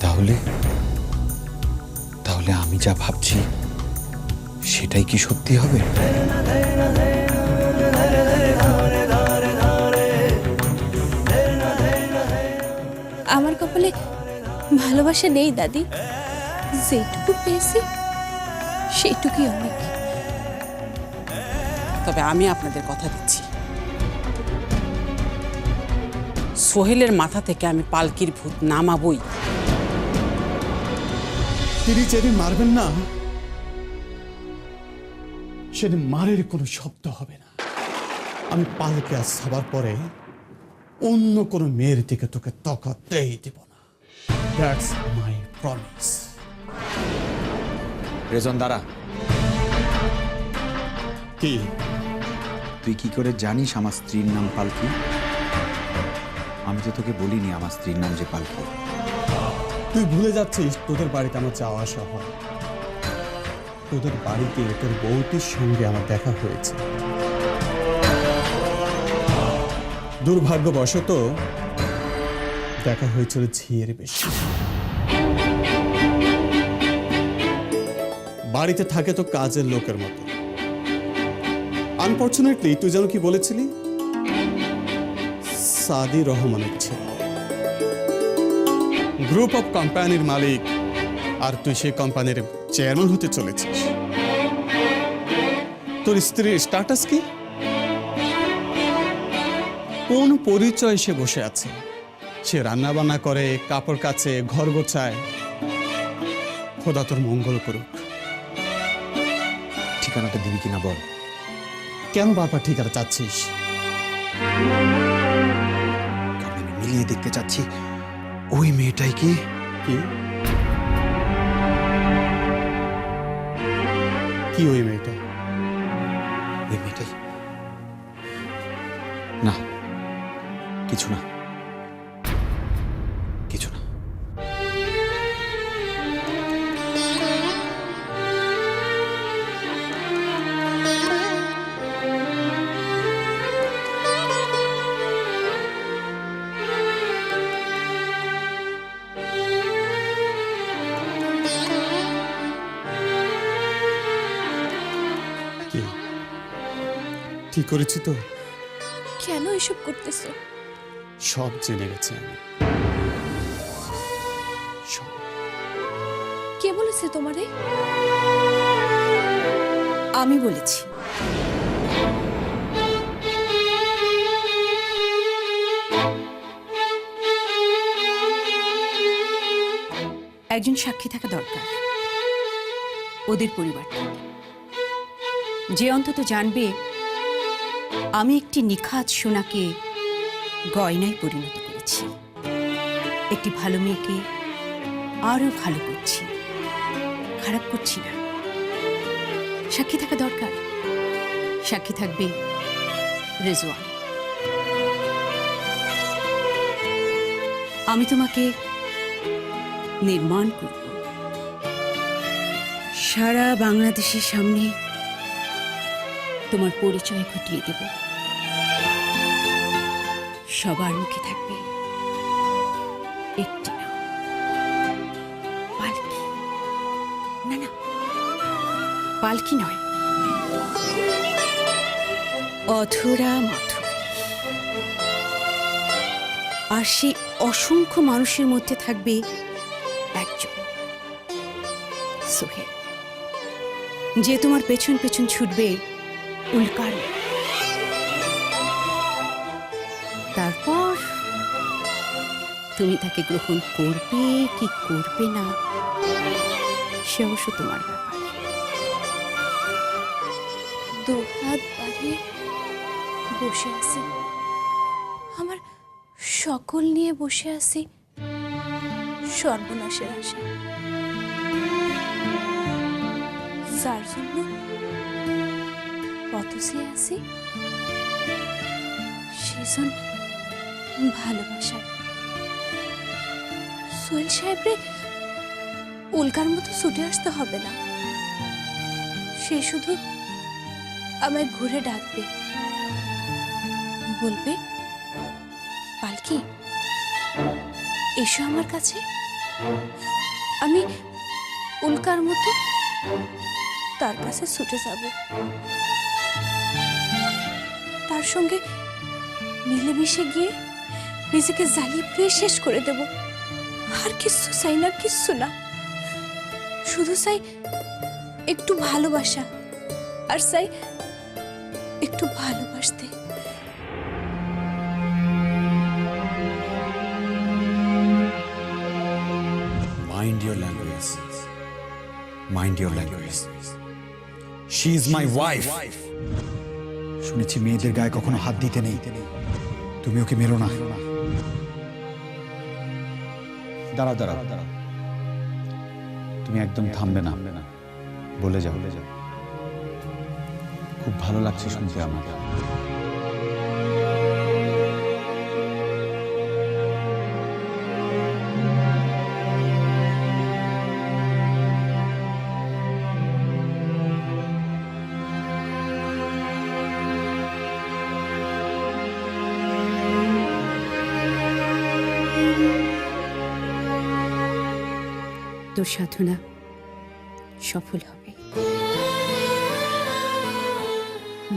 তাহলে? তাহলে আমি যা ভাবছি সেটাই কি সত্যি হবে? আমার কপালে ভালোবাসা নেই দাদি। যেটুকু পেয়েছি সেইটুকুই অনেক। তবে আমি আপনাদের কথা দিচ্ছি। সোহেলের মাথা থেকে আমি পালকির ভূত নামাবই। তিনি যেদিন মারবেন না সেদিন মারের কোনো শব্দ হবে না। আমি পালকে আজ সবার পরে অন্য কোনো মেয়ের দিকে তোকে তকাতেই দিব না। দ্যাটস মাই প্রমিস রেজন দাঁড়া। কি? তুই কি করে জানিস আমার স্ত্রীর নাম পালকি? আমি তো তোকে বলিনি আমার স্ত্রীর নাম যে পালকি তুই ভুলে যাচ্ছিস, তোদের বাড়িতে আমার যাওয়া আসা হয়। তোদের বাড়িতে তোর বউটির সঙ্গে আমার দেখা হয়েছে। দুর্ভাগ্যবশত দেখা হয়েছিল ঝিয়ের বেশি। বাড়িতে থাকে তো কাজের লোকের মতো। আনফর্চুনেটলি তুই যেন কি বলেছিলি? সাদি রহমানের ছেলে গ্রুপ অফ কোম্পানির মালিক আর তুই সেই কোম্পানির চেয়ারম্যান হতে চলেছিস। তোর স্ত্রীর স্ট্যাটাস কি? কোন পরিচয় সে বসে আছে? সে রান্না বান্না করে কাপড় কাচে ঘর গোছায়। খোদা তোর মঙ্গল করুক। ঠিকানাটা দিবি কিনা বল? কেন বারবার ঠিকানা চাচ্ছিস? মিলিয়ে দেখতে চাচ্ছি। ওই মেয়েটাই কি? কি? কি ওই মেয়েটা? ওই মেয়েটাই। না কিছু না। করেছি তো। কেন এসব করতেছো? সব জেনে গেছি আমি। কে বলেছে তোমারে? আমি বলেছি। একজন সাক্ষী থাকা দরকার। ওদের পরিবার যে অন্তত জানবে আমি একটি নিখাত সোনাকে গয়নায় পরিণত করেছি। একটি ভালো মেয়েকে আরও ভালো করছি। খারাপ করছি না। সাক্ষী থাকা দরকার। সাক্ষী থাকবে রেজওয়ান। আমি তোমাকে নির্মাণ করব। সারা বাংলাদেশের সামনে তোমার পরিচয় ঘটিয়ে দেব। সবার মুখে থাকবে একটি পালকি। না না। পালকি নয়। অধরা মাথুর আর সেই অসংখ্য মানুষের মধ্যে থাকবে একজন। সোহেল। যে তোমার পেছন পেছন ছুটবে উল্কার। তারপর তুমি তাকে গ্রহণ করবে, কি করবে না, সে অবশ্য তোমার ব্যাপার। দু বসে আছি। আমার সকল নিয়ে বসে আছি। সর্বনাশের আশা যার জন্য পথসে আছি সেজন ভালোবাসা সোহেল সাহেবরে উল্কার মতো ছুটে আসতে হবে না। সে শুধু আমায় ঘুরে ডাকবে। বলবে, পালকি, এসো আমার কাছে। আমি উল্কার মতো তার কাছে ছুটে যাব। তার সঙ্গে মিলেমিশে গিয়ে নিজেকে জ্বালিয়ে পুড়িয়ে শেষ করে দেব। আর কিচ্ছু চাই না কিচ্ছু না। শুধু চাই একটু ভালোবাসা আর চাই একটু ভালোবাসতে। Mind your language mind your language she is my wife শুনেছি মেয়েদের গায়ে কখনো হাত দিতে নেই। তুমি ওকে মেরো না। দাঁড়াও দাঁড়াও দাঁড়াও। তুমি একদম থামবে না। বলে যাও। খুব ভালো লাগছে শুনতে আমার। তোর সাধনা সফল হবে।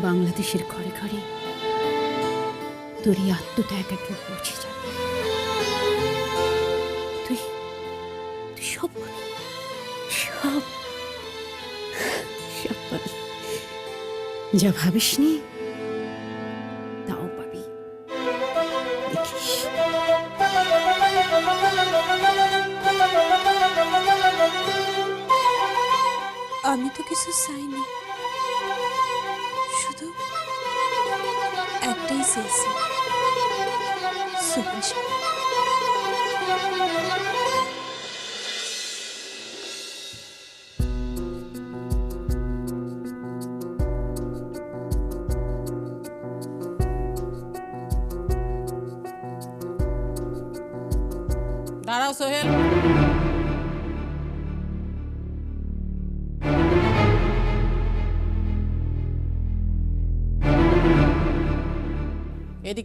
বাংলাদেশের ঘরে ঘরে তোর এই আত্মত্যাগ একদিন পৌঁছে যাবে। তুই তুই সব সব সব যা ভাবিসনি তাও কিছু চাইনি। শুধু একটাই চেয়েছি সুভাষ।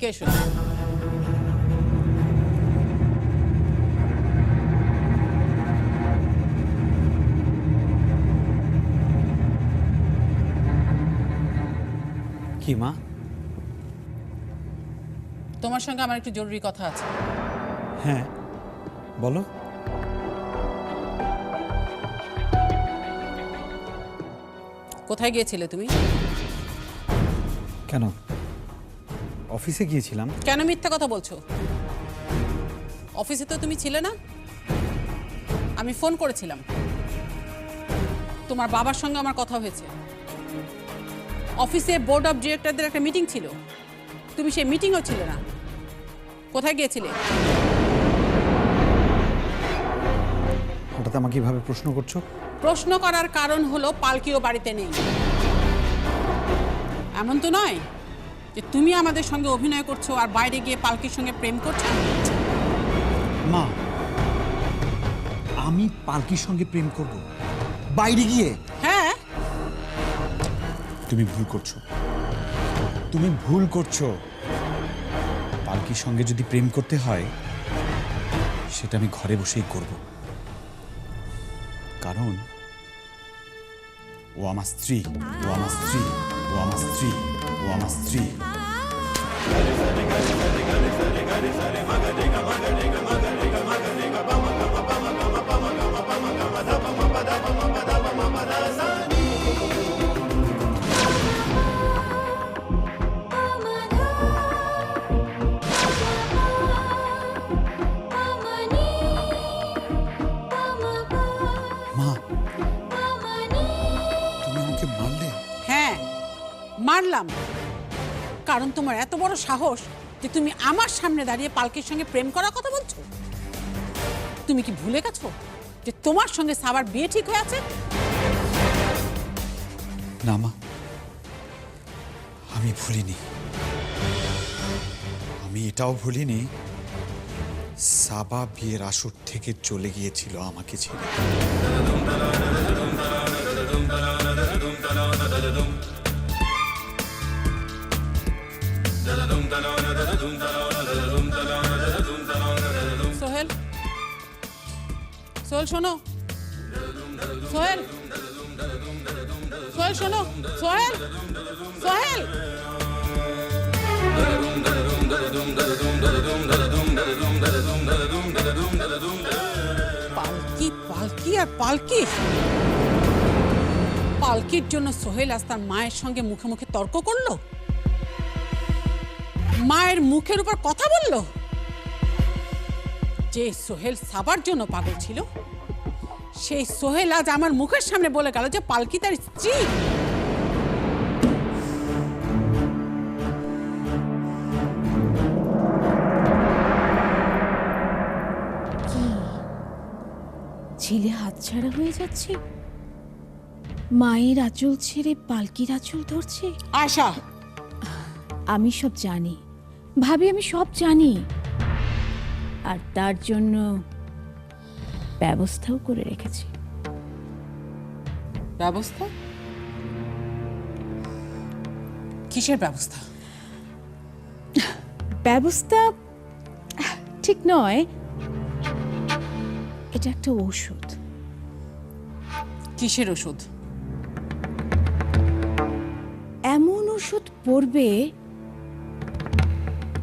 এদিকে কি মা? তোমার সঙ্গে আমার একটু জরুরি কথা আছে। হ্যাঁ বলো। কোথায় গিয়েছিলে তুমি? কেন? অফিসে গিয়েছিলাম। কেন মিথ্যা কথা বলছো? অফিসে তো তুমি ছিলে না। আমি ফোন করেছিলাম। তোমার বাবার সঙ্গে আমার কথা হয়েছে। অফিসে বোর্ড অফ ডিরেক্টরদের একটা মিটিং ছিল। তুমি সেই মিটিংও ছিলে না। কোথায় গিয়েছিলে? হঠাৎ আমাকে এভাবে প্রশ্ন করছ? প্রশ্ন করার কারণ হলো পালকিও বাড়িতে নেই। এমন তো নয়। যে তুমি আমাদের সঙ্গে অভিনয় করছ আর বাইরে গিয়ে পালকির সঙ্গে প্রেম করছ? মা আমি পালকির সঙ্গে প্রেম করব। বাইরে গিয়ে? হ্যাঁ। তুমি ভুল করছ। তুমি ভুল করছ। পালকির সঙ্গে যদি প্রেম করতে হয় সেটা আমি ঘরে বসেই করব। কারণ ও আমার স্ত্রী ও আমার স্ত্রী। ও আমার স্ত্রী ও আমার স্ত্রী মারলাম কারণ তোমার এত বড় সাহস যে তুমি আমার সামনে দাঁড়িয়ে পালকির সঙ্গে প্রেম করার কথা বলছো? তুমি কি ভুলে গেছো যে তোমার সঙ্গে সাবার বিয়ে ঠিক হয়ে আছে? না মা, আমি ভুলিনি। আমি এটাও ভুলিনি সাবা বিয়ের আসর থেকে চলে গিয়েছিল আমাকে ছেড়ে। সোহেল, শোনো। সোহেল। সোহেল, শোনো। সোহেল। সোহেল। পালকি পালকি আর পালকি। পালকির জন্য সোহেল আজ তার মায়ের সঙ্গে মুখে মুখে তর্ক করল? মায়ের মুখের উপর কথা বলল? যে সোহেল সাবার জন্য পাগল ছিল সেই সোহেল আজ আমার মুখের সামনে বলে গেল যে পালকি তার স্ত্রী। ছেলে হাতছাড়া হয়ে যাচ্ছে? মায়ের আঁচল ছেড়ে পালকির আঁচল ধরছে? আশা। আমি সব জানি। ভাবি আমি সব জানি। আর তার জন্য ব্যবস্থাও করে রেখেছি। ব্যবস্থা? কিসের ব্যবস্থা? ব্যবস্থা ঠিক নয়। এটা একটা ওষুধ কিসের ওষুধ এমন ওষুধ পড়বে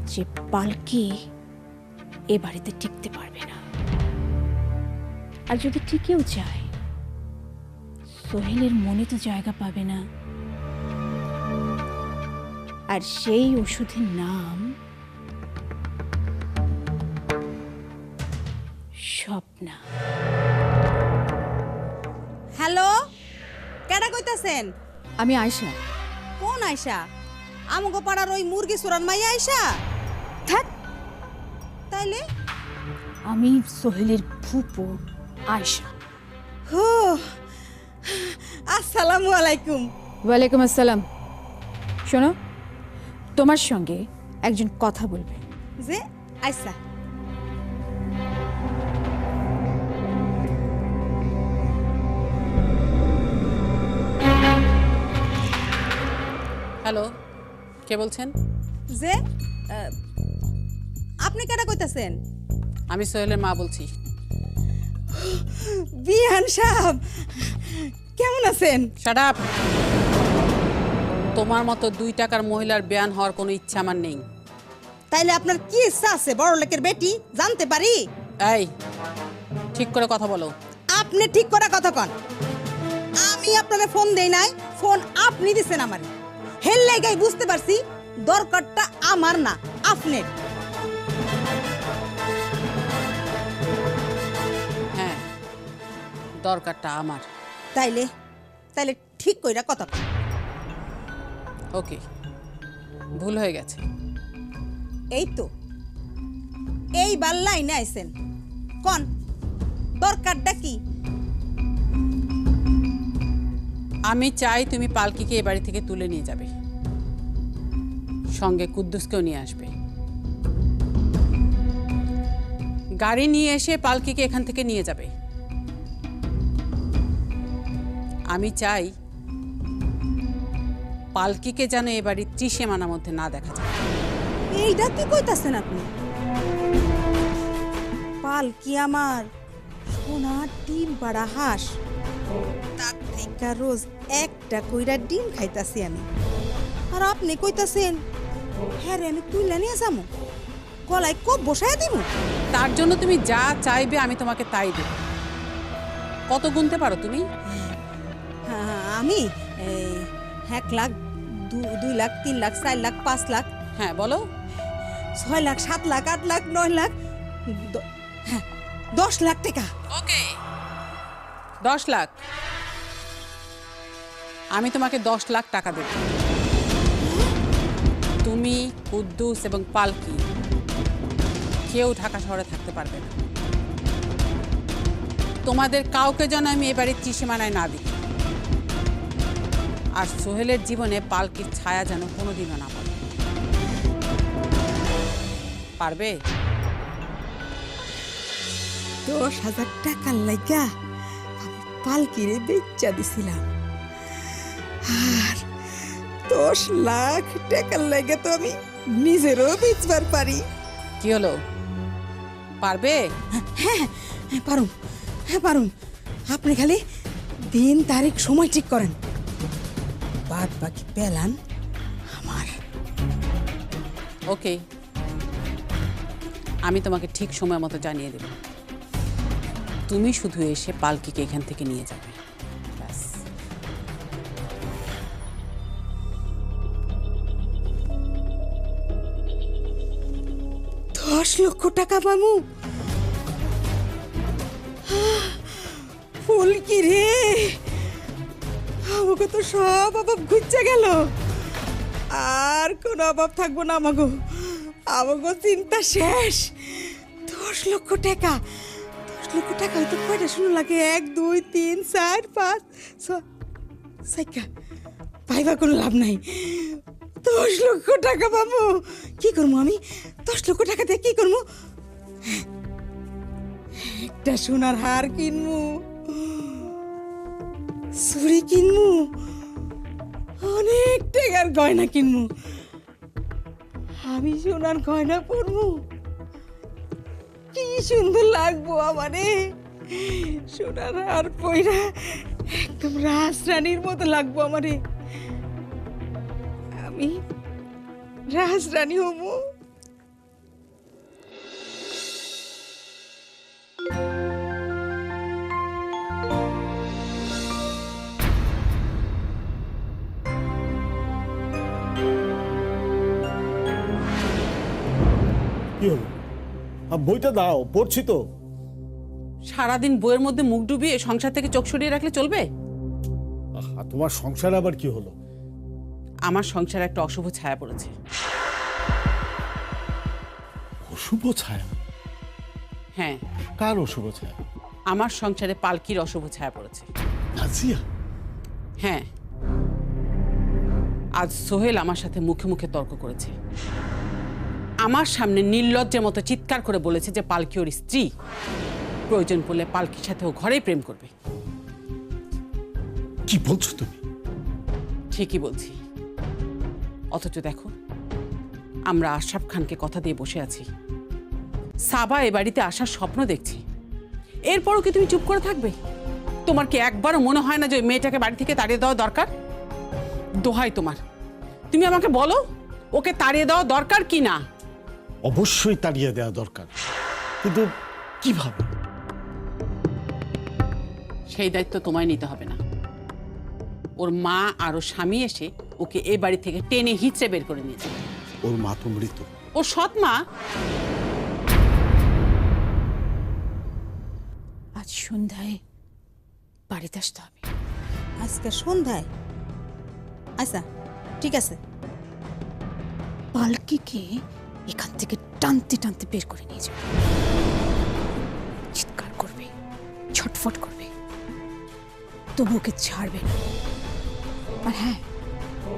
যে পালকি এ বাড়িতে টিকতে পারবে না। আর যদি টিকেও যায় সোহেলের মনে তো জায়গা পাবে না। আর সেই ওষুধের নাম স্বপ্না। হ্যালো কেডা কইতাছেন? আমি আয়সা কোন আয়সা আমগো পাড়ার ওই মুরগি সুরান মাইয়া আয়সা থাক। তাইলে? আমি সোহেলের ফুপো। আয়সা হো আসসালামু আলাইকুম। ওয়ালাইকুম আসসালাম। শোনো তোমার সঙ্গে একজন কথা বলবে। যে আয়সা হ্যালো কে বলছেন? যে আপনি কেডা কইতাছেন? আমি সোহেলের মা বলছি। বিহান সাহেব কেমন আছেন? শাট তোমার মতো দুই টাকার মহিলার বেয়ান হওয়ার কোনো ইচ্ছা আমার নেই। তাইলে আপনার কি ইচ্ছা আছে বড় লোকের বেটি? জানতে পারি? এই ঠিক করে কথা বলো। আপনি ঠিক করা কথা কন। আমি আপনারে ফোন দেই নাই ফোন আপনি দিছেন আমারে। হেল লাগাই বুঝতে পারছি দরকারটা আমার না আপনার। দরকারটা আমার। তাইলে তাইলে ঠিক কইরা কথা ওকে ভুল হয়ে গেছে। এই তো এই লাইনে আইছেন। কন দরকারটা কি? আমি চাই তুমি পালকিকে এ বাড়ি থেকে তুলে নিয়ে যাবে। সঙ্গে কুদ্দুসকেও নিয়ে আসবে। গাড়ি নিয়ে এসে পালকিকে এখান থেকে নিয়ে যাবে। আমি চাই পালকিকে যেন এ বাড়ির ত্রিসীমানার মধ্যে না দেখা যায়। এইটা কি কইতাছেন আপনি? পালকি আমার সোনার ডিম পাড়া হাঁস। তার থেকে রোজ একটা কইরা ডিম খাইতাছি আমি। আর আপনি কইতাছেন হ্যাঁ রে আমি তুইলা নিয়ে যাব গলায় কোপ বসায় দিব তার জন্য তুমি যা চাইবে আমি তোমাকে তাই দেব। কত গুনতে পারো তুমি? হ্যাঁ, আমি? এই, এক লাখ দুই লাখ তিন লাখ চার লাখ পাঁচ লাখ। হ্যাঁ বলো। ছয় লাখ সাত লাখ আট লাখ নয় লাখ হ্যাঁ দশ লাখ টাকা। ওকে। দশ লাখ। আমি তোমাকে দশ লাখ টাকা দেব। তুমি কুদ্দুস এবং পালকি কেউ ঢাকা শহরে থাকতে পারবে না। তোমাদের কাউকে যেন আমি এ বাড়ির ত্রিসীমানায় না দিই আর সোহেলের জীবনে পালকির ছায়া যেন কোনোদিনও না পড়ে। পারবে? দশ হাজার টাকার লাইগা আমি পালকিরে বেচা দিছিলাম। আর দশ লাখ টাকার লাইগা তো আমি নিজেরও বেচবার পারি। কি হলো? পারবে? হ্যাঁ পারুম হ্যাঁ পারুন আপনি খালি দিন তারিখ সময় ঠিক করেন। বাদ বাকি পেলান আমার। ওকে। আমি তোমাকে ঠিক সময় মতো জানিয়ে দেব। তুমি শুধু এসে পালকিকে এখান থেকে নিয়ে যাবে। ব্যাস। দশ লক্ষ টাকা পামু ফুল কি রে। আমাকে তো সব অভাব ঘুরছে গেল। আর কোনো অভাব থাকব না আমাগো। আমাগো চিন্তা শেষ। দশ লক্ষ টাকা। দশ লক্ষ টাকা হয়তো কয়টা শুনো লাগে? এক, দুই, তিন, চার, পাঁচ সাইকা। পাইবা কোনো লাভ নাই। দশ লক্ষ টাকা পাবো। কি করব আমি? দশ লক্ষ টাকা দিয়ে কি করব? একটা সোনার হার কিনবো। চুড়ি কিনবো অনেক টাকার গয়না কিনবো আমি সোনার গয়না পরবো কি সুন্দর লাগবো আমারে। সোনার আর পয়রা একদম রাজরানীর মতো লাগবো আমারে। আমি রাজরানী হব। বইটা দাও পড়ছি তো। সারাদিন বইয়ের মধ্যে মুখ ডুবিয়ে সংসার থেকে চোখ সরিয়ে রাখলে চলবে? আহা, তোমার সংসার আবার কি হলো? আমার সংসারে একটা অশুভ ছায়া পড়েছে। অশুভ ছায়া? হ্যাঁ। কার অশুভ ছায়া? আমার সংসারে পালকির অশুভ ছায়া পড়েছে। নাজিয়া? হ্যাঁ। আজ সোহেল আমার সাথে মুখে মুখে তর্ক করেছে। আমার সামনে নির্লজ্জের মতো চিৎকার করে বলেছে যে পালকি ওর স্ত্রী। প্রয়োজন পড়লে পালকির সাথে ও ঘরেই প্রেম করবে। কি বলছো তুমি? ঠিকই বলছি। অথচ দেখো আমরা আশরাফ খানকে কথা দিয়ে বসে আছি। সাবা এ বাড়িতে আসার স্বপ্ন দেখছি। এরপরও কি তুমি চুপ করে থাকবে? তোমার কি একবারও মনে হয় না যে ওই মেয়েটাকে বাড়ি থেকে তাড়িয়ে দেওয়া দরকার? দোহাই তোমার। তুমি আমাকে বলো ওকে তাড়িয়ে দেওয়া দরকার কি না? অবশ্যই তাড়িয়ে দেওয়া দরকার। কিন্তু কীভাবে? সেই দায়িত্ব তোমায় নিতে হবে না। ওর মা আর ওর স্বামী এসে ওকে এ বাড়ি থেকে টেনে হিচড়ে বের করে নিয়ে যাবে ওর মা তো মৃত। ওর সৎ মা। আজ সন্ধ্যায় বাড়িতে আসতে হবে। আজকে সন্ধ্যায়? আচ্ছা ঠিক আছে। পালকিকে এখান থেকে টানতে টানতে বের করে নিয়ে যাবে। চিৎকার করবে, ছটফট করবে, তবু ওকে ছাড়বে না। আর হ্যাঁ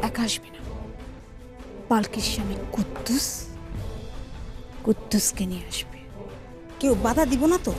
একা আসবে না। পালকির স্বামী কুদ্দুস, কুদ্দুসকে নিয়ে আসবে। কেউ বাধা দিব না তো?